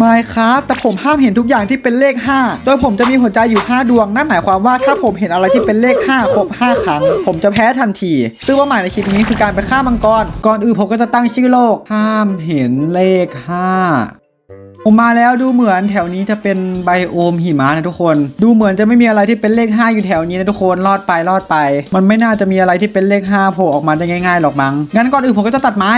ไม่ครับแต่ผมห้ามเห็นทุกอย่างที่เป็นเลข 5 โดยผมจะมีหัวใจอยู่ 5 ดวง นั่นหมายความว่าถ้าผมเห็นอะไรที่เป็นเลข 5 ครบ 5 ครั้ง ผมจะแพ้ทันที ซึ่งว่าหมายในคลิปนี้คือการไปฆ่ามังกร ก่อนอื่นผมก็จะตั้งชื่อโลก ห้ามเห็นเลข 5ผมมาแล้วดูเหมือนแถวนี้จะเป็นไบโอมหิมะนะทุกคน ดูเหมือนจะไม่มีอะไรที่เป็นเลข 5 อยู่แถวนี้นะทุกคนรอดไปรอดไป มันไม่น่าจะมีอะไรที่เป็นเลข5โผล่ออกมาได้ง่ายๆหรอกมั้งงั้นก่อนอื่นผมก็จะตัดไม้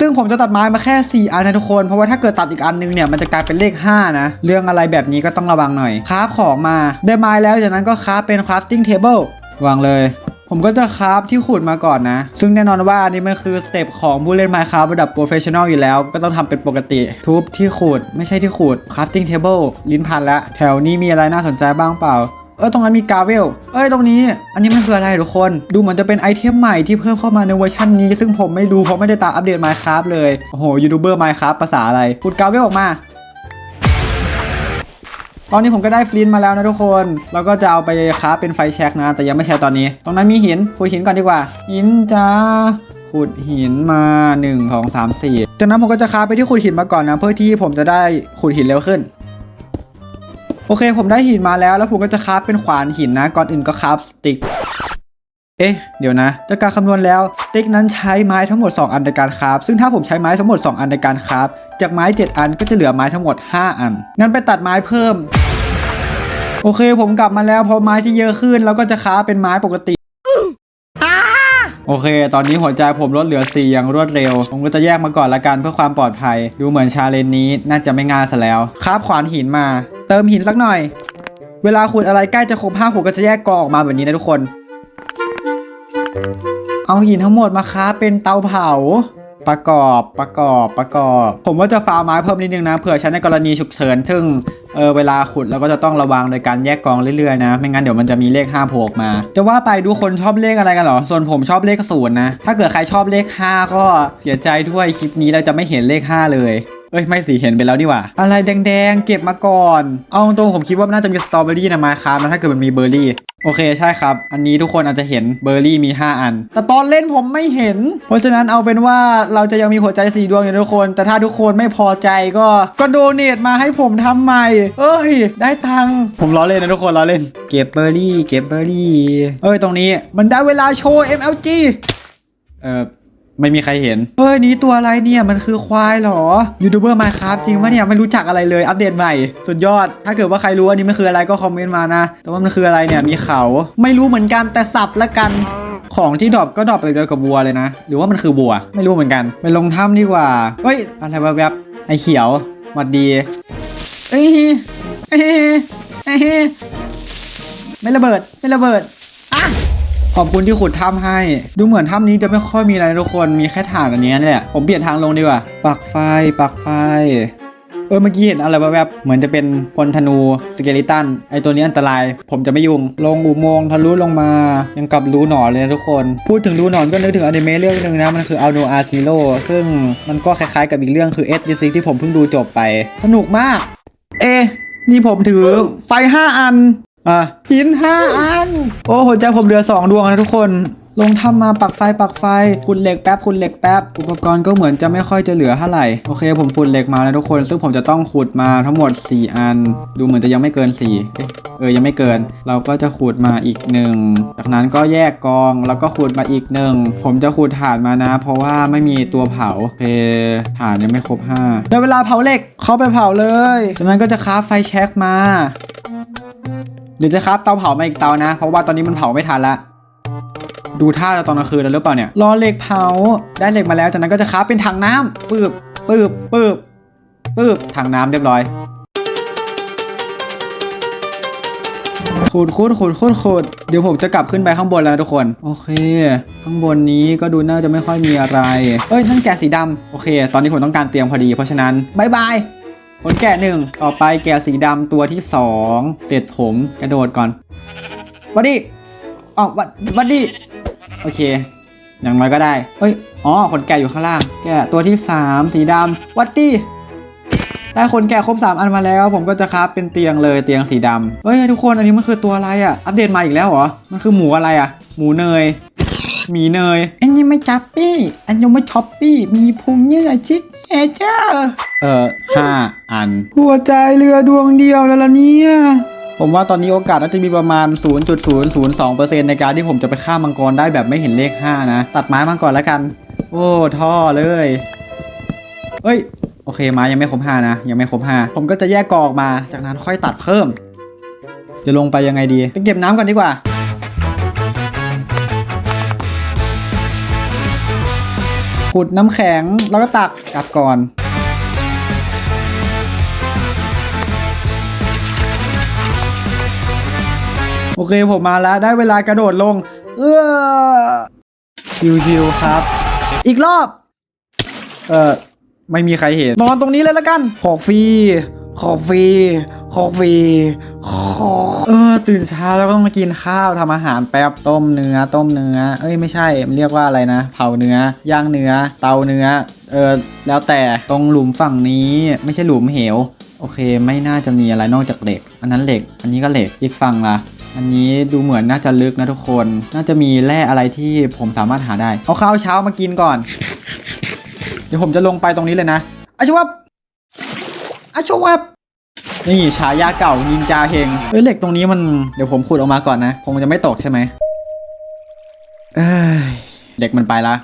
ซึ่งผมจะตัดไม้มาแค่ 4 อันนะทุกคน เพราะว่าถ้าเกิดตัดอีกอันนึงเนี่ยมันจะกลายเป็นเลข 5 นะ เรื่องอะไรแบบนี้ก็ต้องระวังหน่อยคราฟของมาได้ไม้แล้วจากนั้นก็คราฟเป็น crafting table วางเลยผมก็จะคราฟที่ขุดมาก่อนนะ ซึ่งแน่นอนว่าอันนี้มันคือสเต็ปของผู้เล่น Minecraft ระดับโปรเฟชชั่นอลอยู่แล้ว ก็ต้องทำเป็นปกติ ทุบที่ขุด ไม่ใช่ที่ขุด crafting table ลิ้นพันแล้วแถวนี้มีอะไรน่าสนใจบ้างเปล่า เออตรงนั้นมีกาเวล เอ้ยตรงนี้ อันนี้มันคืออะไรทุกคน ดูเหมือนจะเป็นไอเทมใหม่ที่เพิ่มเข้ามาในเวอร์ชันนี้ ซึ่งผมไม่รู้เพราะไม่ได้ตามอัปเดต Minecraft เลย โอ้โหยูทูบเบอร์ Minecraft ภาษาอะไร พูดกาเวลออกมา ตอนนี้ผมก็ได้ฟลินต์มาแล้วนะทุกคน แล้วก็จะเอาไปค้าฟเป็นไฟแช็กนะ แต่ยังไม่ใช่ตอนนี้ ตรงนั้นมีหินขุดหินก่อนดีกว่า หินจ้าขุดหินมา 1 2 3 4จากนั้นผมก็จะค้าฟไปที่ขุดหินมาก่อนนะ เพื่อที่ผมจะได้ขุดหินเร็วขึ้น โอเค ผมได้หินมาแล้ว แล้วผมก็จะคราฟเป็นขวานหินนะ ก่อนอื่นก็คราฟสติ๊ก เอ๊ะ เดี๋ยวนะจากการคำนวณแล้วสติ๊กนั้นใช้ไม้ทั้งหมด 2 อันในการคราฟ ซึ่งถ้าผมใช้ไม้ทั้งหมด 2 อันในการคราฟ จากไม้ 7 อันก็จะเหลือไม้ทั้งหมด 5 อัน งั้นไปตัดไม้เพิ่ม โอเค ผมกลับมาแล้วพราะไม้ที่เยอะขึ้นแล้วก็จะคราฟเป็นไม้ปกติโอเค ตอนนี้หัวใจผมลดเหลือ 4 อย่างรวดเร็ว ผมก็จะแยกมาก่อนละกันเพื่อความปลอดภัย ดูเหมือนชาเลนนี้น่าจะไม่ง่ายซะแล้วคราบขวานหินมา เติมหินสักหน่อย เวลาขุดอะไรใกล้จะครบห้าผมก็จะแยกกองออกมาแบบนี้นะทุกคน เอาหินทั้งหมดมาค้าเป็นเตาเผา ประกอบประกอบประกอบ ผมว่าจะฟาร์มไม้เพิ่มนิดนึงนะเผื่อใช้ในกรณีฉุกเฉินซึ่งเออเวลาขุดเราก็จะต้องระวังในการแยกกองเรื่อยๆนะ ไม่งั้นเดี๋ยวมันจะมีเลข5โผล่ออกมา จะว่าไปดูคนชอบเลขอะไรกันเหรอ ส่วนผมชอบเลขศูนย์นะ ถ้าเกิดใครชอบเลข 5 ก็เสียใจด้วยคลิปนี้เราจะไม่เห็นเลข 5 เลย อ้ยไม่สิเห็นไปแล้วนี่หว่า อะไรแดงๆ เก็บมาก่อน เอาตรงผมคิดว่าน่าจะมีสตรอเบอรี่นะมาครับนถ้าเกิดมันมีเบอร์รี่โอเคใช่ครับ อันนี้ทุกคนอาจจะเห็นเบอร์รี่มี 5 อัน แต่ตอนเล่นผมไม่เห็น เพราะฉะนั้นเอาเป็นว่าเราจะยังมีหัวใจสีดวงอยู่นะทุกคน แต่ถ้าทุกคนไม่พอใจก็ก็โดเนทมาให้ผมทำใหม่ เอ้ย ได้ตังค์ผมล้อเล่นนะทุกคนล้อเล่น เก็บเบอร์รี่ เก็บเบอร์รี่ เอ้ยตรงนี้มันได้เวลาโชว์ MLG เออ ไม่มีใครเห็น เฮ้ยนี่ตัวอะไรเนี่ยมันคือควายเหรอยูทูบเบอร์มาครับจริงวะเนี่ยไม่รู้จักอะไรเลยอัปเดตใหม่ สุดยอด ถ้าเกิดว่าใครรู้อันนี้มันคืออะไรก็คอมเมนต์มานะ แต่ว่ามันคืออะไรเนี่ยมีเขาไม่รู้เหมือนกันแต่สับละกันของที่ดรอปก็ดรอปไปเดียวกับวัวเลยนะ หรือว่ามันคือวัว ไม่รู้เหมือนกัน ไปลงถ้ำดีกว่าเฮ้ยอะไรแวบๆไอเขียวหวัดดีเอ้ยเอ้ยเอ้ยไม่ระเบิดไม่ระเบิด ขอบคุณที่ขุดถ้ำให้ ดูเหมือนถ้ำนี้จะไม่ค่อยมีอะไรทุกคนมีแค่ฐานอันนี้นี่แหละผมเปลี่ยนทางลงดีกว่าปักไฟปักไฟเออเมื่อกี้เห็นอะไรแวบๆเหมือนจะเป็นพลธนูสเกลิตันไอตัวนี้อันตราย ผมจะไม่ยุ่ง ลงอุโมงค์ทะลุลงมา ยังกับรูหนอนเลยนะทุกคน พูดถึงรูหนอนก็นึกถึงอนิเมะเรื่องหนึ่งนะ มันคือเอาโนอาซิโ o ซึ่งมันก็คล้ายๆกับอีกเรื่องคือเอสดีซีที่ผมเพิ่งดูจบไป สนุกมาก เอ๊นี่ผมถือไฟห้าอัน อะหินห้าอัน โอ้หัวใจผมเหลือสองดวงนะทุกคน ลงทำมาปักไฟปักไฟขุดเหล็กแป๊บขุดเหล็กแป๊บอุปกรณ์ก็เหมือนจะไม่ค่อยจะเหลือเท่าไหร่โอเค ผมขุดเหล็กมาแล้วทุกคน ซึ่งผมจะต้องขุดมาทั้งหมด 4 อัน ดูเหมือนจะยังไม่เกิน4เอ๊ะเออยังไม่เกิน เราก็จะขุดมาอีกหนึ่งจากนั้นก็แยกกองแล้วก็ขุดมาอีกหนึ่งผมจะขุดถ่านมานะ เพราะว่าไม่มีตัวเผาเคถ่านยังไม่ครบ5ได้เวลาเผาเหล็กเข้าไปเผาเลยจากนั้นก็จะคราไฟแช็กมา เดี๋ยวจะครับเตาเผามาอีกเตานะ เพราะว่าตอนนี้มันเผาไม่ทันละดูท่าจะตอนกลางคืนแล้วหรือเปล่าเนี่ยรอเหล็กเผาได้เหล็กมาแล้วจากนั้นก็จะครับเป็นถังน้ำปืบปืบปืบปืบถังน้ำเรียบร้อยขุดขุดขุดขุดขุดเดี๋ยวผมจะกลับขึ้นไปข้างบนแล้วนะทุกคน โอเค ข้างบนนี้ก็ดูน่าจะไม่ค่อยมีอะไร เอ้ยนั่นแกะสีดำโอเค ตอนนี้ผมต้องการเตรียงพอดีเพราะฉะนั้นบายบาย คนแกะหนึ่งต่อไปแกะสีดำตัวที่สองเสร็จผมกระโดดก่อนวัดดี้อ๋อวัดวัดดี้โอเค อย่างน้อยก็ได้เฮ้ยอ๋อคนแกะอยู่ข้างล่าง แกะตัวที่สามสีดำวัดดี้ได้คนแกะครบ 3 อันมาแล้ว ผมก็จะคราฟเป็นเตียงเลยเตียงสีดำเฮ้ยทุกคนอันนี้มันคือตัวอะไรอะ่ะอัปเดตมาอีกแล้วเหรอ มันคือหมูอะไรอะ่ะ หมูเนย มีเนย อันนี้ไม่จับปี้ อันนี้ไม่ช็อปปี้ มีพุงนี่แหละชิคเอเจอร์เออห้าอัน หัวใจเรือดวงเดียวแล้วล่ะเนี่ย ผมว่าตอนนี้โอกาสน่าจะมีประมาณ 0.002%ในการที่ผมจะไปฆ่ามังกรได้แบบไม่เห็นเลข 5 นะ ตัดไม้มาก่อนแล้วกัน โอ้ ท่อเลยเอ้ย โอเคไม้ยังไม่ครบ 5 นะ ยังไม่ครบ 5 ผมก็จะแยกกอออกมา จากนั้นค่อยตัดเพิ่ม จะลงไปยังไงดี ไปเก็บน้ำก่อนดีกว่า ขุดน้ำแข็งแล้วก็ตักกลับก่อน โอเคผมมาแล้วได้เวลากระโดดลง เออชิวๆครับ อีกรอบ เออไม่มีใครเห็น นอนตรงนี้เลยละกัน ขอฟรี ขอฟรีขอฟรีขอเออ ตื่นเช้าแล้วก็ต้องมากินข้าวทำอาหารแป๊บต้มเนื้อต้มเนื้อ เอ้ยไม่ใช่มันเรียกว่าอะไรนะ เผาเนื้อย่างเนื้อ เตาเนื้อ เออแล้วแต่ตรงหลุมฝั่งนี้ไม่ใช่หลุมเหว โอเค ไม่น่าจะมีอะไรนอกจากเหล็ก อันนั้นเหล็ก อันนี้ก็เหล็กอีกฝั่งละอันนี้ดูเหมือนน่าจะลึกนะทุกคน น่าจะมีแร่อะไรที่ผมสามารถหาได้ เอาข้าวเช้ามากินก่อน เดี๋ยวผมจะลงไปตรงนี้เลยนะอาชวับ อาชวับนี่ฉายาเก่านินจาเฮงเอ้ยเหล็กตรงนี้มันเดี๋ยวผมขุดออกมาก่อนนะคงจะไม่ตกใช่ไหมเล็กมันไปละ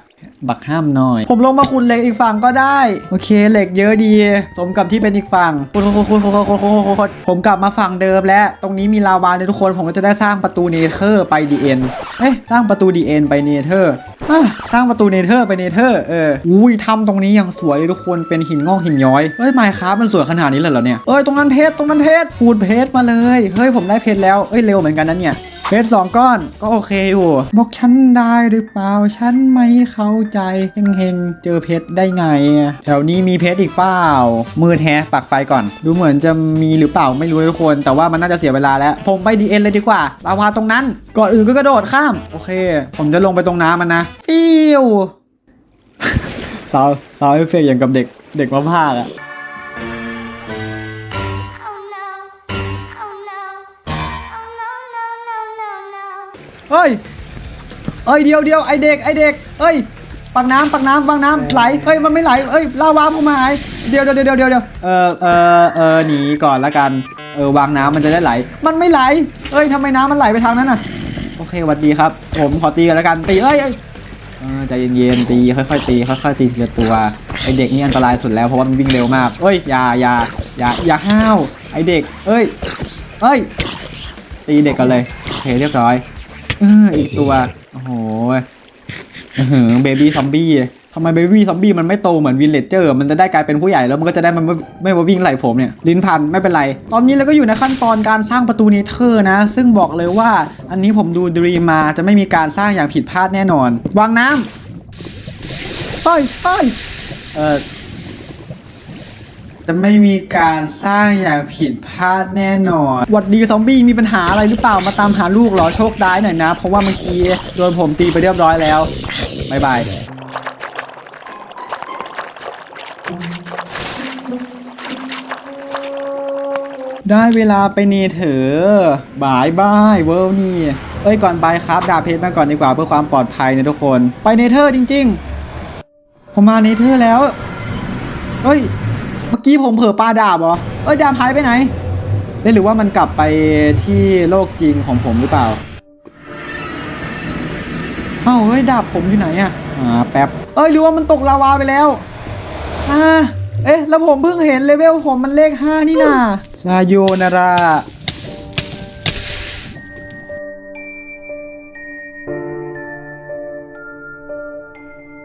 บักห้ามหน่อย ผมลงมาขุดเหล็กอีกฝั่งก็ได้ โอเคเหล็กเยอะดี สมกับที่เป็นอีกฝั่งคุณคุณคุณคุณคุณคุณคุณผมกลับมาฝั่งเดิมแล้วตรงนี้มีลาวาเลยทุกคน ผมก็จะได้สร้างประตูเนเธอร์ไปดีเอ็นเอ้ยสร้างประตูดีเอ็นไปเนเธอร์ สร้างประตูเนเธอร์ไปเนเธอร์เอออุ้ยทำตรงนี้อย่างสวยเลยทุกคนเป็นหินงอกหินย้อยเฮ้ยไมค์ครับมันสวยขนาดนี้เลยเหรอเนี่ยเอ้ยตรงนั้นเพชรตรงนั้นเพชรพูดเพชรมาเลยเฮ้ยผมได้เพชรแล้วเอ้ยเร็วเหมือนกันนะเนี่ย เพชรสองก้อนก็โอเคอยู่ บอกฉันได้หรือเปล่า ฉันไม่เข้าใจเฮงเฮงๆเจอเพชรได้ไง แถวนี้มีเพชรอีกเปล่า มืดแฮปักไฟก่อน ดูเหมือนจะมีหรือเปล่าไม่รู้ทุกคน แต่ว่ามันน่าจะเสียเวลาแล้ว ผมไปดีเอ็นเลยดีกว่าลาวาตรงนั้น ก่อนอื่นก็กระโดดข้าม โอเค ผมจะลงไปตรงน้ำมันนะ ฟิวซาวซาวเอฟเฟกอย่างกับเด็กเด็กมาพากอะ เอ้ยเอ้ยเดียวเดียวไอเด็กไอเด็กเอ้ยปักน้ำปักน้ำปักน้ำไหลเอ้ยมันไม่ไหลเอ้ยลาวาผมหายเดียวเดียวเดียวเดียวเดียวเออเออเออหนีก่อนละกันเออวางน้ำมันจะได้ไหล มันไม่ไหลเอ้ยทำไมน้ำมันไหลไปทางนั้นอะโอเคสวัสดีครับ ผมขอตีกันละกันตีเอ้ยเอ้ยเออใจเย็นๆตีค่อยๆตีค่อยๆตีทีละตัวไอเด็กนี่อันตรายสุดแล้วเพราะว่ามันวิ่งเร็วมากเอ้ยอย่าอย่าอย่าอย่าห้าวไอเด็กเอ้ยเอ้ยตีเด็กกันเลยโอเคเรียบร้อย เอออีกตัว โอ้โหเบบี้ซอมบี้ทำไมเบบี้ซอมบี้มันไม่โตเหมือนวินเลจเจอร์มันจะได้กลายเป็นผู้ใหญ่แล้วมันก็จะได้มันไม่ไม่มาวิ่งไหลผมเนี่ยลิ้นพันไม่เป็นไร ตอนนี้เราก็อยู่ในขั้นตอนการสร้างประตูเนเธอร์นะ ซึ่งบอกเลยว่า อันนี้ผมดูดรีมมาจะไม่มีการสร้างอย่างผิดพลาดแน่นอน วางน้ำเฮ้ยเฮ้ยเออ จะไม่มีการสร้างอย่างผิดพลาดแน่นอน หวัดดีซอมบี้มีปัญหาอะไรหรือเปล่ามาตามหาลูกเหรอโชคร้ายหน่อยนะ เพราะว่าเมื่อกี้โดนผมตีไปเรียบร้อยแล้วบายบายได้เวลาไปเนเธอร์บายบายเวิลด์นี่ เอ้ยก่อนไปครับดาเพชรมาก่อนดีกว่าเพื่อความปลอดภัยนะทุกคน ไปเนเธอร์จริง ๆ ผมมาเนเธอร์แล้ว เฮ้ย เมื่อกี้ผมเผลอปลาดาบเหรอ เอ้ยดาบหายไปไหนเอ๊ะหรือว่ามันกลับไปที่โลกจริงของผมหรือเปล่า เอ้าเฮ้ยดาบผมอยู่ไหนอะอ่าแป๊บ เอ้ยหรือว่ามันตกลาวาไปแล้วอ่าเอ๊ะแล้วผมเพิ่งเห็นเลเวลผมมันเลขห้านี่นาซาโยนารา